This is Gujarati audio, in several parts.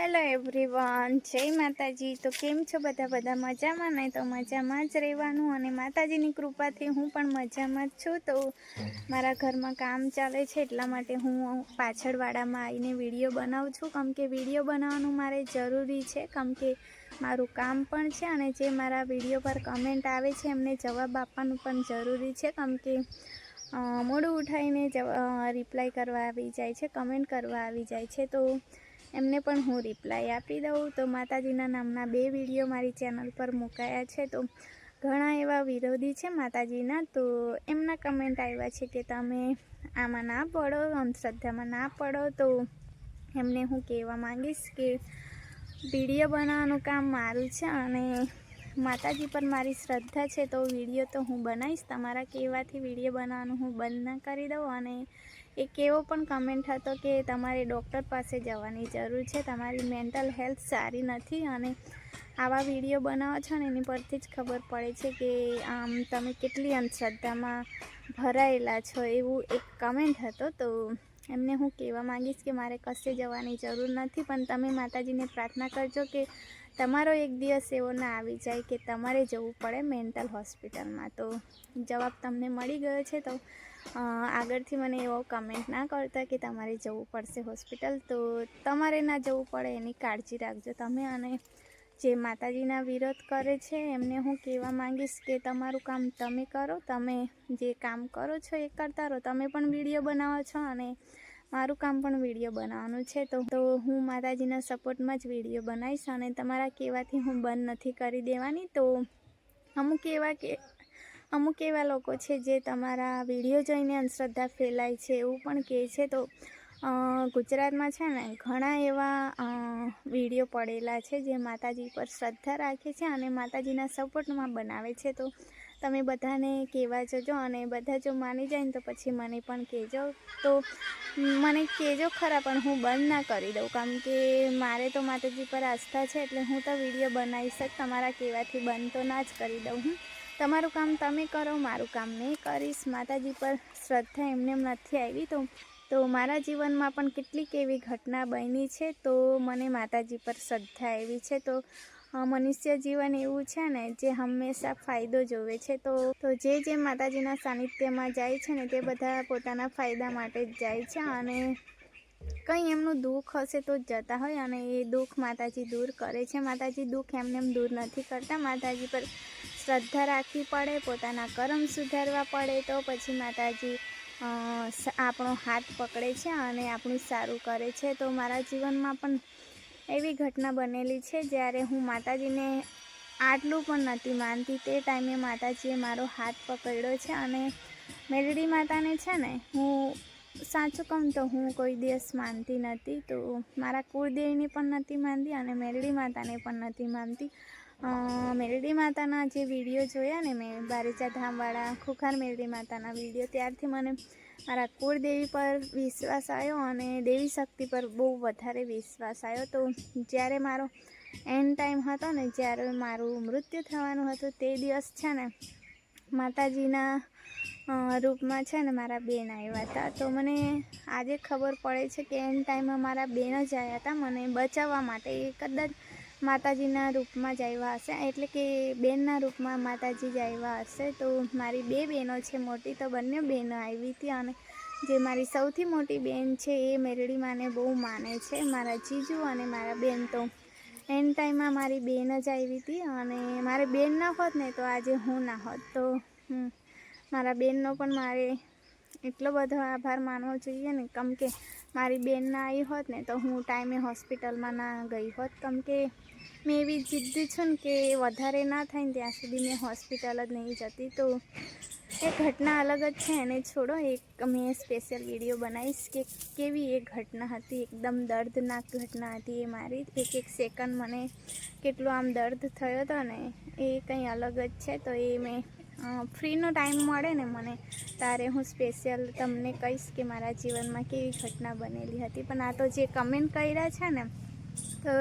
હેલો એવરીવન જય માતાજી. તો કેમ છો બધા? બધા મજામાં? ને તો મજામાં જ રહેવાનું અને માતાજીની કૃપાથી હું પણ મજામાં જ છું. તો મારા ઘરમાં કામ ચાલે છે, એટલા માટે હું પાછળવાળામાં આવીને વીડિયો બનાવું છું. કેમ કે વીડિયો બનાવવાનું મારે જરૂરી છે. કેમ કે મારું કામ પણ છે અને જે મારા વીડિયો પર કમેન્ટ આવે છે, એમને જવાબ આપવાનું પણ જરૂરી છે. કેમ કે મોડું ઉઠાઈને રિપ્લાય કરવા આવી જાય છે કમેન્ટ કરવા આવી જાય છે. તો એમને પણ હું રિપ્લાય આપી દઉં. તો માતાજીના નામના બે વીડિયો મારી ચેનલ પર મુકાયા છે. તો ઘણા એવા વિરોધી છે માતાજીના. તો એમના કમેન્ટ આવ્યા છે કે તમે આમાં ના પડો અંધશ્રદ્ધામાં ના પડો. તો એમને હું કહેવા માંગીશ કે વીડિયો બનાવવાનું કામ મારું છે અને માતાજી પર મારી શ્રદ્ધા છે તો વીડિયો તો હું બનાવીશ. તમારા કહેવાથી વીડિયો બનાવવાનું હું બંધ ના કરી દઉં અને એક એવો પણ કમેન્ટ હતો કે તમારે ડૉક્ટર પાસે જવાની જરૂર છે. તમારી મેન્ટલ હેલ્થ સારી નથી અને આવા વીડિયો બનાવો છો ને, એની પરથી જ ખબર પડે છે કે આમ તમે કેટલી અંધશ્રદ્ધામાં ભરાયેલા છો એવું એક કમેન્ટ હતો. તો એમને હું કહેવા માંગીશ કે મારે કશે જવાની જરૂર નથી, પણ તમે માતાજીને પ્રાર્થના કરજો કે તમારો એક દિવસ એવો ના આવી જાય કે તમારે જવું પડે મેન્ટલ હોસ્પિટલમાં તો જવાબ તમને મળી ગયો છે. તો આગળથી મને એવો કમેન્ટ ના કરતા કે તમારે જવું પડશે હોસ્પિટલ તો તમારે ના જવું પડે, એની કાળજી રાખજો. તમે અને જે માતાજીના વિરોધ કરે છે, એમને હું કહેવા માંગીશ કે તમારું કામ તમે કરો, તમે જે કામ કરો છો એ કરતા રહો. તમે પણ વીડિયો બનાવો છો અને મારું કામ પણ વીડિયો બનાવવાનું છે. તો તો હું માતાજીના સપોર્ટમાં જ વીડિયો બનાવીશ અને તમારા કહેવાથી હું બંધ નથી કરી દેવાની. તો અમુક એવા કે અમુક એવા લોકો છે જે તમારા વીડિયો જોઈને અંધશ્રદ્ધા ફેલાય છે એવું પણ કહે છે. તો ગુજરાતમાં છે ને ઘણા એવા વીડિયો પડેલા છે જે માતાજી પર શ્રદ્ધા રાખે છે અને માતાજીના સપોર્ટમાં બનાવે છે. તો, તમે બધાને કહેવા જજો અને બધા જો માની જાય ને તો પછી મને પણ કહેજો. તો, મને કહેજો ખરા પણ હું બંધ ના કરી દઉં. કારણ કે મારે તો માતાજી પર આસ્થા છે એટલે હું તો વીડિયો બનાવીશ જ. તમારા કહેવાથી બંધ તો ના જ કરી દઉં હું. તમારું કામ તમે કરો, મારું કામ મેં કરીશ. માતાજી પર શ્રદ્ધા એમને એમ નથી આવી. તો તો મારા જીવનમાં પણ કેટલીક એવી ઘટના બની છે. તો મને માતાજી પર શ્રદ્ધા આવી છે. તો મનુષ્ય જીવન એવું છે ને, જે હંમેશા ફાયદો જોવે છે. તો તો જે જે માતાજીના સાનિધ્યમાં જાય છે ને, તે બધા પોતાના ફાયદા માટે જ જાય છે. અને કંઈ એમનું દુઃખ હશે તો જ જતા હોય અને એ દુઃખ માતાજી દૂર કરે છે. માતાજી દુઃખ એમને એમ દૂર નથી કરતા. માતાજી પર શ્રદ્ધા રાખવી પડે, પોતાના કર્મ સુધારવા પડે તો પછી માતાજી આપણો હાથ પકડે છે અને આપણું સારું કરે છે. તો મારા જીવનમાં પણ એવી ઘટના બનેલી છે, જ્યારે હું માતાજીને આટલું પણ નથી માનતી, તે ટાઈમે માતાજીએ મારો હાથ પકડ્યો છે અને મેલડી માતાને છે ને, હું સાચું કહું તો હું કોઈ દિવસ માનતી નથી. તો મારા કુળદેવીને પણ નથી માનતી અને મેલડી માતાને પણ નથી માનતી. મેલડી માતાના જે વીડિયો જોયા ને મેં, બારેચા ધામવાળા, ખુખાર મેલડી માતાના વીડિયો, ત્યારથી મને મારા કુળદેવી પર વિશ્વાસ આવ્યો અને દેવી શક્તિ પર બહુ વધારે વિશ્વાસ આવ્યો તો જ્યારે મારો એન્ડ ટાઈમ હતો ને, જ્યારે મારું મૃત્યુ થવાનું હતું, તે દિવસ છે ને, માતાજીના રૂપમાં છે ને મારા બેન આવ્યા હતા. તો મને આજે ખબર પડે છે કે એન્ડ ટાઈમમાં મારા બેન જ આવ્યા હતા. મને બચાવવા માટે એ કદાચ માતાજીના રૂપમાં જ આવ્યા હશે. એટલે કે બેનના રૂપમાં માતાજી જ આવ્યા હશે. તો મારી બે બહેનો છે. મોટી તો બંને બહેનો આવી હતી અને જે મારી સૌથી મોટી બેન છે એ મેરડી માને બહુ માને છે. મારા જીજુ અને મારા બેન તો એન ટાઈમમાં મારી બેન જ આવી હતી અને મારે બેન ના હોત ને તો આજે હું ના હોત. તો મારા બેનનો પણ મારે એટલો બધો આભાર માનવો જોઈએ ને. કેમ કે મારી બેન આવી હોત ને તો હું ટાઈમે હોસ્પિટલમાં ના ગઈ હોત. કેમ કે મેં એવી જિદ્દી છું ને કે વધારે ના થાય ને ત્યાં સુધી મેં હોસ્પિટલ જ નહીં જતી. તો એ ઘટના અલગ જ છે, એને છોડો. એક મેં સ્પેશિયલ વીડિયો બનાવીશ કે કેવી એ ઘટના હતી, એકદમ દર્દનાક ઘટના હતી એ મારી. એક એક સેકન્ડ મને કેટલો આમ દર્દ થયો હતો ને એ કંઈ અલગ જ છે. તો એ મેં ફ્રીનો ટાઈમ મળે ને મને ત્યારે હું સ્પેશિયલ તમને કહીશ કે મારા જીવનમાં કેવી ઘટના બનેલી હતી. પણ આ તો જે કમેન્ટ કર્યા છે ને, તો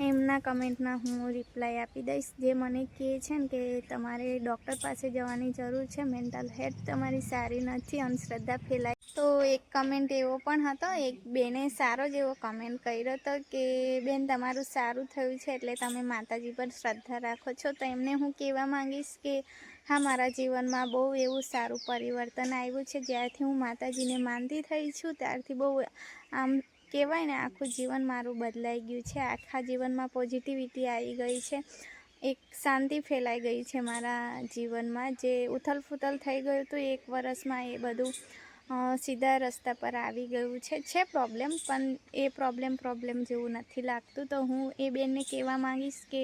એમના કમેન્ટના હું રિપ્લાય આપી દઈશ. જે મને કહે છે ને કે તમારે ડૉક્ટર પાસે જવાની જરૂર છે મેન્ટલ હેલ્થ તમારી સારી નથી, અંધશ્રદ્ધા ફેલાય. તો એક કમેન્ટ એવો પણ હતો, એક બેને સારો જ એવો કમેન્ટ કર્યો હતો કે, બેન, તમારું સારું થયું છે, એટલે તમે માતાજી પર શ્રદ્ધા રાખો છો. તો એમને હું કહેવા માંગીશ કે હા, મારા જીવનમાં બહુ એવું સારું પરિવર્તન આવ્યું છે. જ્યારથી હું માતાજીને માનતી થઈ છું, ત્યારથી બહુ આમ કહેવાય ને, આખું જીવન મારું બદલાઈ ગયું છે. આખા જીવનમાં પોઝિટિવિટી આવી ગઈ છે. એક શાંતિ ફેલાઈ ગઈ છે મારા જીવનમાં. જે ઉથલ ફૂથલ થઈ ગયું હતું એક વર્ષમાં એ બધું સીધા રસ્તા પર આવી ગયું છે. છે પ્રોબ્લેમ પણ એ પ્રોબ્લેમ પ્રોબ્લેમ જેવું નથી લાગતું. તો હું એ બેનને કહેવા માંગીશ કે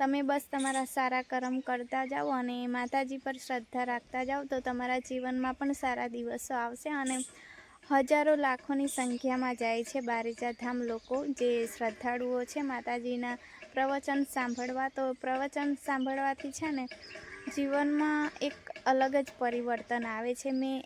તમે બસ તમારા સારા કર્મ કરતા જાઓ અને માતાજી પર શ્રદ્ધા રાખતા જાઓ તો તમારા જીવનમાં પણ સારા દિવસો આવશે અને હજારો લાખોની સંખ્યામાં જાય છે બારેજા ધામ લોકો જે શ્રદ્ધાળુઓ છે માતાજીના પ્રવચન સાંભળવા. તો પ્રવચન સાંભળવાથી છે ને જીવનમાં એક અલગ જ પરિવર્તન આવે છે. મેં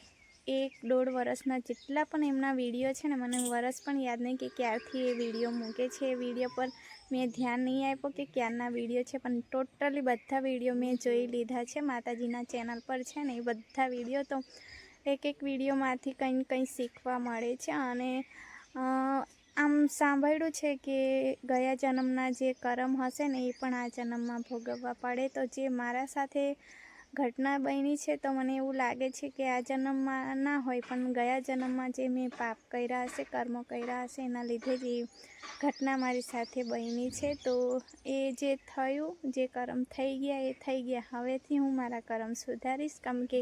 એક દોઢ વર્ષના જેટલા પણ એમના વીડિયો છે ને મને વરસ પણ યાદ નહીં કે ક્યારથી એ વીડિયો મૂકે છે. એ વીડિયો પર મેં ધ્યાન નહીં આપ્યું કે ક્યારના વીડિયો છે, પણ ટોટલી બધા વીડિયો મેં જોઈ લીધા છે. માતાજીના ચેનલ પર છે ને એ બધા વીડિયો તો એક એક વિડીયોમાંથી કંઈ કંઈ શીખવા મળે છે. અને આમ સાંભળ્યું છે કે ગયા જન્મના જે કરમ હશે ને એ પણ આ જન્મમાં ભોગવવા પડે. તો જે મારા સાથે ઘટના બની છે તો મને એવું લાગે છે કે આ જન્મમાં ના હોય, પણ ગયા જન્મમાં જે મેં પાપ કર્યા હશે, કર્મો કર્યા હશે, એના લીધે જ એ ઘટના મારી સાથે બની છે. તો એ જે થયું, જે કર્મ થઈ ગયા, એ થઈ ગયા. હવેથી હું મારા કર્મ સુધારીશ. કેમ કે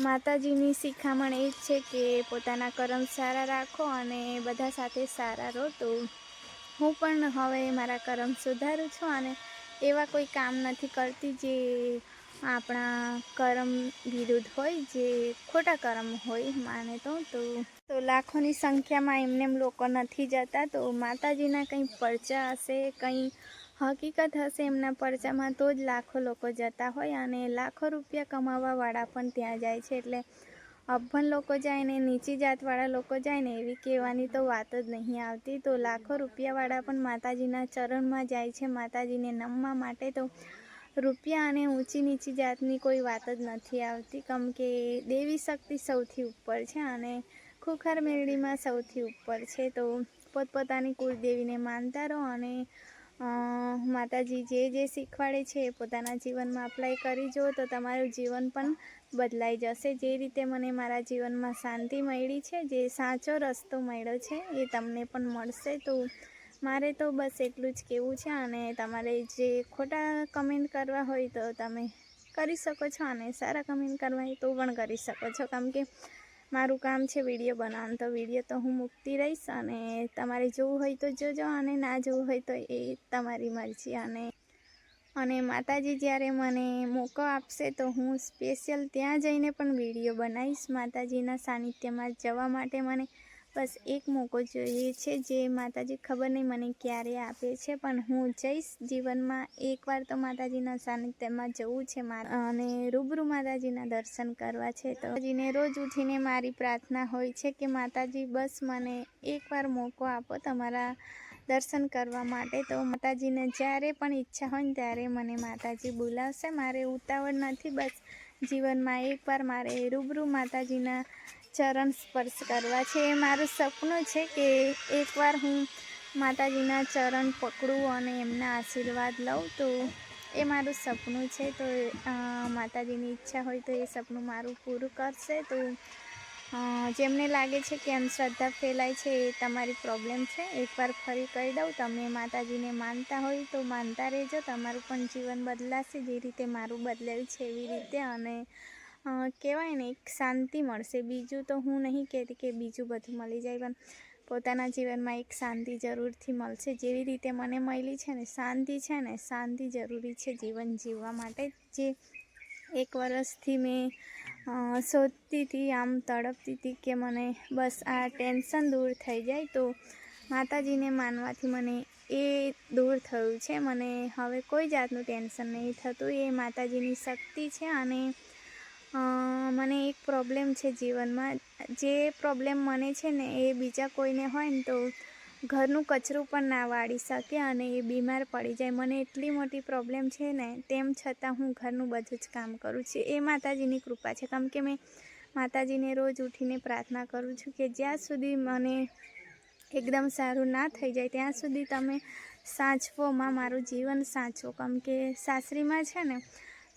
માતાજીની શિખામણ એ જ છે કે પોતાના કર્મ સારા રાખો અને બધા સાથે સારા રહો. તો હું પણ હવે મારા કર્મ સુધારું છું અને એવા કોઈ કામ નથી કરતી જે આપણા કર્મ વિરુદ્ધ હોય, જે ખોટા કર્મ હોય, માને તો તો લાખોની સંખ્યામાં એમને એમ લોકો નથી જતા, તો માતાજીના કંઈ પરચા હશે, કંઈ હકીકત હશે એમના પરચામાં, તો જ લાખો લોકો જતા હોય અને લાખો રૂપિયા કમાવાવાળા પણ ત્યાં જાય છે. એટલે અભણ લોકો જાય ને નીચી જાતવાળા લોકો જાય ને એવી કહેવાની તો વાત જ નહીં આવતી. તો લાખો રૂપિયાવાળા પણ માતાજીના ચરણમાં જાય છે, માતાજીને નમવા માટે તો રૂપિયા અને ઊંચી નીચી જાતની કોઈ વાત જ નથી આવતી. કેમ કે દેવી શક્તિ સૌથી ઉપર છે અને ખુખર મેળડીમાં સૌથી ઉપર છે. તો પોતપોતાની કુળદેવીને માનતા રહો અને માતાજી જે જે શીખવાડે છે એ પોતાના જીવનમાં અપ્લાય કરી જુઓ તો તમારું જીવન પણ બદલાઈ જશે. જે રીતે મને મારા જીવનમાં શાંતિ મળી છે, જે સાચો રસ્તો મળ્યો છે એ તમને પણ મળશે. તો મારે તો બસ એટલું જ કહેવું છે અને તમારે જે ખોટા કમેન્ટ કરવા હોય તો તમે કરી શકો છો અને સારા કમેન્ટ કરવા હોય તો પણ કરી શકો છો. કેમ કે મારું કામ છે વીડિયો બનાવવાનું. તો વીડિયો તો હું મૂકતી રહીશ અને તમારે જોવું હોય તો જોજો અને ના જોવું હોય તો એ તમારી મરજી. અને અને માતાજી જ્યારે મને મોકો આપશે તો હું સ્પેશિયલ ત્યાં જઈને પણ વીડિયો બનાવીશ. માતાજીના સાનિધ્યમાં જવા માટે મને બસ એક મોકો જોઈએ છે જે માતાજી ખબર નહીં મને ક્યારે આપે છે, પણ હું જઈશ જીવનમાં. એકવાર તો માતાજીના સાનિધ્યમાં જવું છે મારે. અને રૂબરૂ માતાજીના દર્શન કરવા છે. તો માતાજીને રોજ ઉઠીને મારી પ્રાર્થના હોય છે કે, માતાજી, બસ મને એકવાર મોકો આપો તમારા દર્શન કરવા માટે. તો માતાજીને જ્યારે પણ ઈચ્છા હોય ને ત્યારે મને માતાજી બોલાવશે. મારે ઉતાવળ નથી, બસ જીવનમાં એકવાર મારે રૂબરૂ માતાજીના ચરણ સ્પર્શ કરવા છે. એ મારું સપનું છે કે એકવાર હું માતાજીના ચરણ પકડું અને એમના આશીર્વાદ લઉં, તો એ મારું સપનું છે. તો માતાજીની ઈચ્છા હોય તો એ સપનું મારું પૂરું કરશે. તો જેમને લાગે છે કે અંધશ્રદ્ધા ફેલાય છે, એ તમારી પ્રોબ્લેમ છે. એકવાર ફરી કહી દઉં, તમે માતાજીને માનતા હોય તો માનતા રહેજો. તમારું પણ જીવન બદલાશે, જે રીતે મારું બદલાયું છે એવી રીતે. અને કહેવાય ને, એક શાંતિ મળશે. બીજું તો હું નહીં કહેતી કે બીજું બધું મળી જાય, પણ પોતાના જીવનમાં એક શાંતિ જરૂરથી મળશે. જેવી રીતે મને મળી છે ને, શાંતિ છે ને, શાંતિ જરૂરી છે જીવન જીવવા માટે. જે એક વર્ષથી મેં શોધતી હતી, આમ તડપતી હતી કે મને બસ આ ટેન્શન દૂર થઈ જાય, તો માતાજીને માનવાથી મને એ દૂર થયું છે. મને હવે કોઈ જાતનું ટેન્શન નહીં થતું. એ માતાજીની શક્તિ છે અને મને એક પ્રોબ્લેમ છે જીવનમાં. જે પ્રોબ્લેમ મને છે ને, એ બીજા કોઈને હોય ને તો ઘરનું કચરું પણ ના વાળી શકે અને એ બીમાર પડી જાય. મને એટલી મોટી પ્રોબ્લેમ છે ને, તેમ છતાં હું ઘરનું બધું જ કામ કરું છું. એ માતાજીની કૃપા છે. કેમ કે મેં માતાજીને રોજ ઉઠીને પ્રાર્થના કરું છું કે જ્યાં સુધી મને એકદમ સારું ના થઈ જાય, ત્યાં સુધી તમે સાચવોમાં મારું જીવન સાચવો. કેમ કે સાસરીમાં છે ને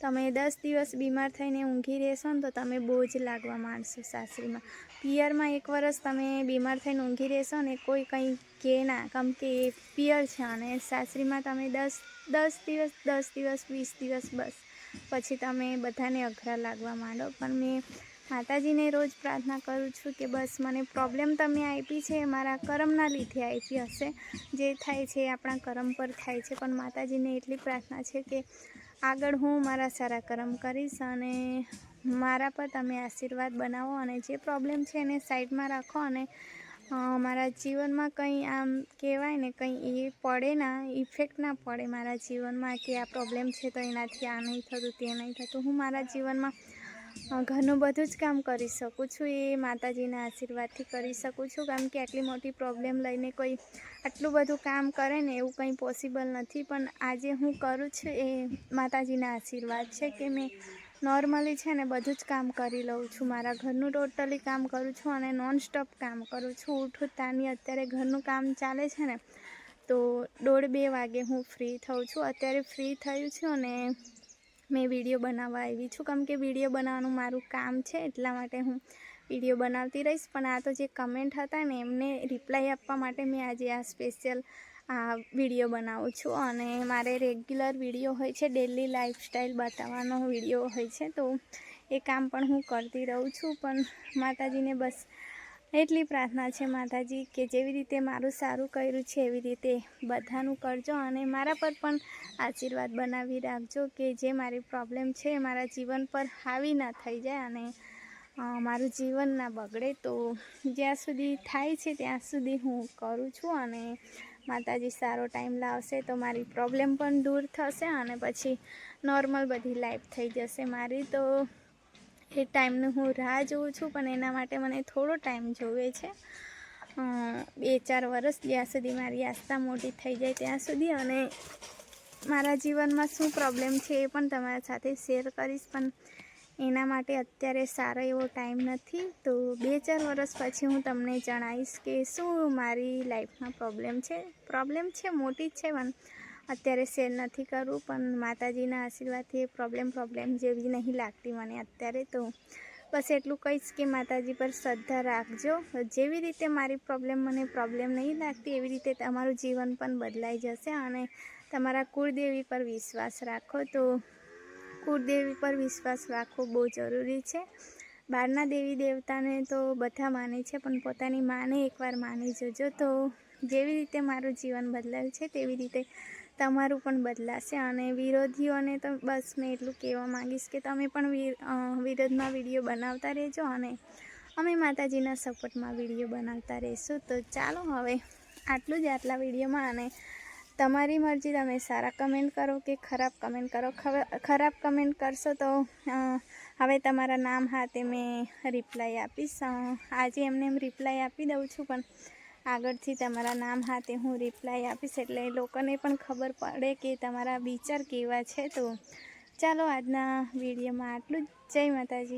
તમે દસ દિવસ બીમાર થઈને ઊંઘી રહેશો ને તો તમે બોજ લાગવા માંડશો સાસરીમાં. પિયરમાં એક વરસ તમે બીમાર થઈને ઊંઘી રહેશો ને કોઈ કંઈ કે ના, કેમ કે એ પિયર છે અને સાસરીમાં તમે દસ દસ દિવસ દસ દિવસ, વીસ દિવસ બસ, પછી તમે બધાને અઘરા લાગવા માંડો. પણ મેં માતાજીને રોજ પ્રાર્થના કરું છું કે બસ મને પ્રોબ્લેમ તમે આપી છે, મારા કરમના લીધે આપી હશે. જે થાય છે એ આપણા કરમ પર થાય છે, પણ માતાજીને એટલી પ્રાર્થના છે કે આગળ હું મારા સારા કરમ કરીશ અને મારા પર તમે આશીર્વાદ બનાવો અને જે પ્રોબ્લેમ છે એને સાઈડમાં રાખો અને મારા જીવનમાં કંઈ આમ કહેવાય ને કંઈ એ પડે ના ઇફેક્ટ ના પડે મારા જીવનમાં કે આ પ્રોબ્લેમ છે તો એનાથી આ નહીં થતું, તે નહીં થતું. હું મારા જીવનમાં ઘરનું બધું જ કામ કરી શકું છું. એ માતાજીના આશીર્વાદથી કરી શકું છું. કારણ કે આટલી મોટી પ્રોબ્લેમ લઈને કોઈ આટલું બધું કામ કરે ને એવું કંઈ પોસિબલ નથી. પણ આજે હું કરું છું એ માતાજીના આશીર્વાદ છે કે મેં નોર્મલી છે ને બધું જ કામ કરી લઉં છું. મારા ઘરનું ટોટલી કામ કરું છું અને નોન સ્ટોપ કામ કરું છું. ઉઠું તાની અત્યારે ઘરનું કામ ચાલે છે ને, તો દોઢ બે વાગે હું ફ્રી થઉં છું. અત્યારે ફ્રી થયું છું અને મેં વીડિયો બનાવવા આવી છું. કેમ કે વીડિયો બનાવવાનું મારું કામ છે, એટલા માટે હું વીડિયો બનાવતી રહીશ. પણ આ તો જે કમેન્ટ હતા ને, એમને રિપ્લાય આપવા માટે મેં આજે આ સ્પેશિયલ આ વીડિયો બનાવું છું. અને મારે રેગ્યુલર વીડિયો હોય છે ડેલી લાઈફસ્ટાઈલ બતાવવાનો વીડિયો હોય છે. તો એ કામ પણ હું કરતી રહું છું. પણ માતાજીને બસ એટલી પ્રાર્થના છે માતાજી કે જેવી રીતે મારું સારું કર્યું છે, એવી રીતે બધાનું કરજો અને મારા પર પણ આશીર્વાદ બનાવી રાખજો કે જે મારી પ્રોબ્લેમ છે મારા જીવન પર હાવી ના થઈ જાય અને મારું જીવન ના બગડે. તો જ્યાં સુધી થાય છે, ત્યાં સુધી હું કરું છું અને માતાજી સારો ટાઈમ લાવશે તો મારી પ્રોબ્લેમ પણ દૂર થશે અને પછી નોર્મલ બધી લાઈફ થઈ જશે મારી. તો એ ટાઈમનું હું રાહ જોઉં છું, પણ એના માટે મને થોડો ટાઈમ જોવે છે. બે ચાર વર્ષ જ્યાં સુધી મારી આસ્થા મોટી થઈ જાય ત્યાં સુધી અને મારા જીવનમાં શું પ્રોબ્લેમ છે એ પણ તમારા સાથે શેર કરીશ, પણ એના માટે અત્યારે સારો એવો ટાઈમ નથી. તો બે ચાર વર્ષ પછી હું તમને જણાવીશ કે શું મારી લાઈફમાં પ્રોબ્લેમ છે. પ્રોબ્લેમ છે, મોટી જ છે, પણ અત્યારે શેર નથી કરવું પણ માતાજીના આશીર્વાદથી એ પ્રોબ્લેમ પ્રોબ્લેમ જેવી નહીં લાગતી મને અત્યારે તો. બસ એટલું કહીશ કે માતાજી પર શ્રદ્ધા રાખજો. જેવી રીતે મારી પ્રોબ્લેમ મને પ્રોબ્લેમ નહીં લાગતી, એવી રીતે તમારું જીવન પણ બદલાઈ જશે અને તમારા કુળદેવી પર વિશ્વાસ રાખો. તો કુળદેવી પર વિશ્વાસ રાખવો બહુ જરૂરી છે. બહારના દેવી દેવતાને તો બધા માને છે, પણ પોતાની માને એકવાર માની જજો. તો જેવી રીતે મારું જીવન બદલાયું છે, તેવી રીતે તમારું પણ બદલાશે અને વિરોધીઓને તો બસ મેં એટલું કહેવા માંગીશ કે તમે પણ વિરોધમાં વીડિયો બનાવતા રહેજો અને અમે માતાજીના સપોર્ટમાં વીડિયો બનાવતા રહીશું. તો ચાલો હવે આટલું જ આટલા વિડીયોમાં અને તમારી મરજી, તમે સારા કમેન્ટ કરો કે ખરાબ કમેન્ટ કરો. ખરાબ કમેન્ટ કરશો તો હવે તમારા નામ હાથે મેં રિપ્લાય આપીશ. આજે એમને એમ રિપ્લાય આપી દઉં છું પણ આગળથી તમારા નામ હાથે હું રિપ્લાય આપીશ એટલે એ લોકોને પણ ખબર પડે કે તમારા વિચાર કેવા છે તો ચાલો આજના વિડીયોમાં આટલું જ. જય માતાજી.